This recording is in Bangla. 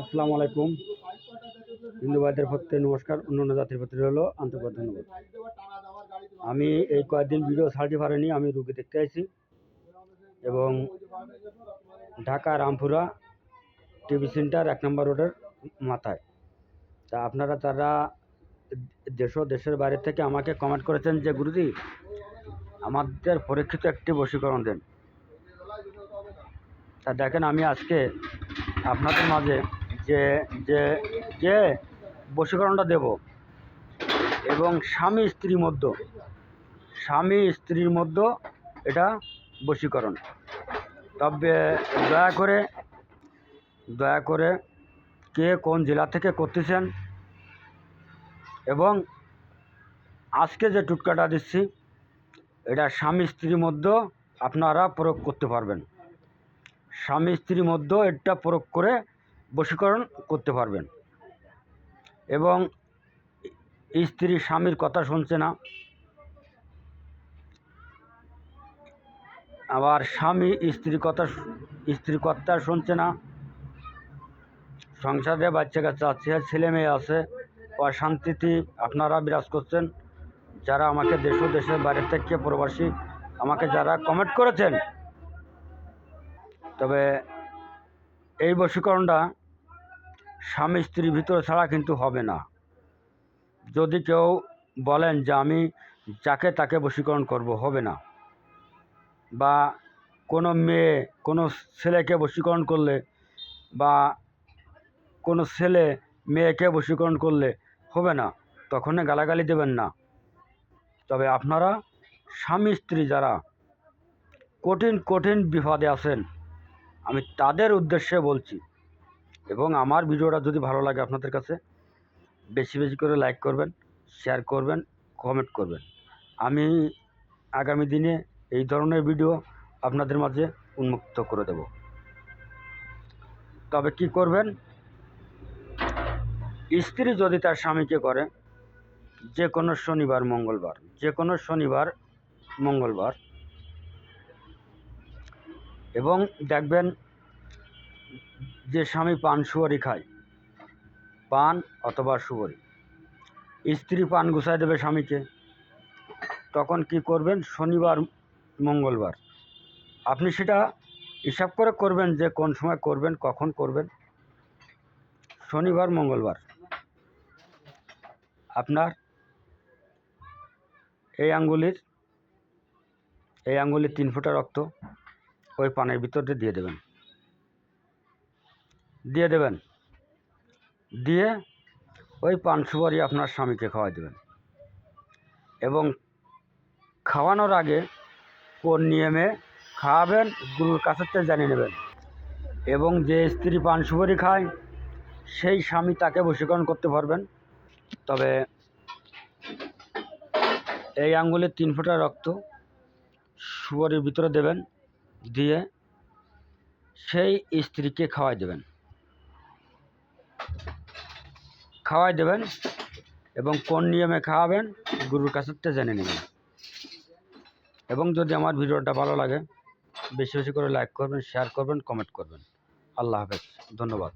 আসসালামু আলাইকুম। হিন্দু ভাইদের প্রতি নমস্কার, অন্যান্য জাতির প্রতি হলো আন্তরিক ধন্যবাদ। আমি এই কয়েকদিন ভিডিও ছাড়তে পারিনি, আমি রুগী দেখতে আইছি এবং ঢাকা রামপুরা টিভি সেন্টার এক নম্বর রোডের মাথায়। তা আপনারা তারা দেশ দেশের বাইরে থেকে আমাকে কমেন্ট করেছেন যে, গুরুজি, আমাদের পরীক্ষিত একটি বশীকরণ দেন। তা দেখেন, আমি আজকে আপনাদের মাঝে যে যে যে বশীকরণটা দেব। এবং স্বামী স্ত্রীর মধ্যে, স্বামী স্ত্রীর মধ্যে এটা বশীকরণ। তবে দয়া করে দয়া করে কে কোন জেলা থেকে করতেছেন এবং আজকে যে টুটকাটা দিচ্ছি, এটা স্বামী স্ত্রীর মধ্যে আপনারা প্রয়োগ করতে পারবেন। স্বামী স্ত্রীর মধ্যে এটা প্রয়োগ করে বশীকরণ করতে পারবেন। এবং স্ত্রী স্বামীর কথা শুনছে না। আবার স্বামী স্ত্রীর কথা স্ত্রীর কথা শুনছে না। সংসারে বাচ্চা কাচ্চা আছে, ছেলে মেয়ে আছে অশান্তিতে আপনারা বিরাজ করছেন। যারা আমাকে দেশ দেশের বাইরে থেকে প্রবাসী, আমাকে যারা কমেন্ট করেছেন। তবে এই বশীকরণটা স্বামী স্ত্রীর ভিতরে ছাড়া কিন্তু হবে না। যদি কেউ বলেন যে আমি যাকে তাকে বশীকরণ করব, হবে না। বা কোনো মেয়ে, কোনো ছেলেকে বশীকরণ করলে বা কোনো ছেলে মেয়েকে বশীকরণ করলে হবে না, তখনই গালাগালি দেবেন না। তবে আপনারা স্বামী স্ত্রী যারা কঠিন কঠিন বিপদে আছেন, আমি তাদের উদ্দেশ্যে বলছি এবং আমার ভিডিওটা যদি ভালো লাগে আপনাদের কাছে, বেশি বেশি করে লাইক করবেন শেয়ার করবেন কমেন্ট করবেন। আমি আগামী দিনে এই ধরনের ভিডিও আপনাদের মাঝে উন্মুক্ত করে দেব। তবে কি করবেন? স্ত্রী যদি তার স্বামীকে করে যে কোনো শনিবার, মঙ্গলবার যে কোনো শনিবার, মঙ্গলবার, এবং দেখবেন যে স্বামী পান সুয়ারি খায়। পান অথবা সুয়ারি। স্ত্রী পান গুছায় দেবে স্বামীকে। তখন কি করবেন? শনিবার, মঙ্গলবার। আপনি সেটা হিসাব করে করবেন যে কোন সময় করবেন, কখন করবেন। শনিবার, মঙ্গলবার। আপনার এই আঙ্গুলির এই আঙ্গুলির তিন ফুটা রক্ত ওই পানের ভিতরে দিয়ে দেবেন। দিয়ে দেবেন। দিয়ে ওই পান সুপারি আপনার স্বামীকে খাওয়াই দেবেন। এবং খাওয়ানোর আগে কোন নিয়মে খাওয়াবেন, গুরুর থেকে জানিয়ে নেবেন। এবং যে স্ত্রী পান সুপারি খায়, সেই স্বামী তাকে বশীকরণ করতে পারবেন। তবে এই আঙ্গুলের তিন ফোঁটা রক্ত সুপারির ভিতরে দেবেন। দিয়ে সেই স্ত্রীকে খাওয়াই দেবেন। খাওয়াই দেবেন এবং কোন নিয়মে খাওয়াবেন গুরুর কাছ থেকে জেনে নেবেন। এবং যদি আমার ভিডিওটা ভালো লাগে, বেশি বেশি করে লাইক করবেন শেয়ার করবেন কমেন্ট করবেন। আল্লাহ হাফেজ। ধন্যবাদ।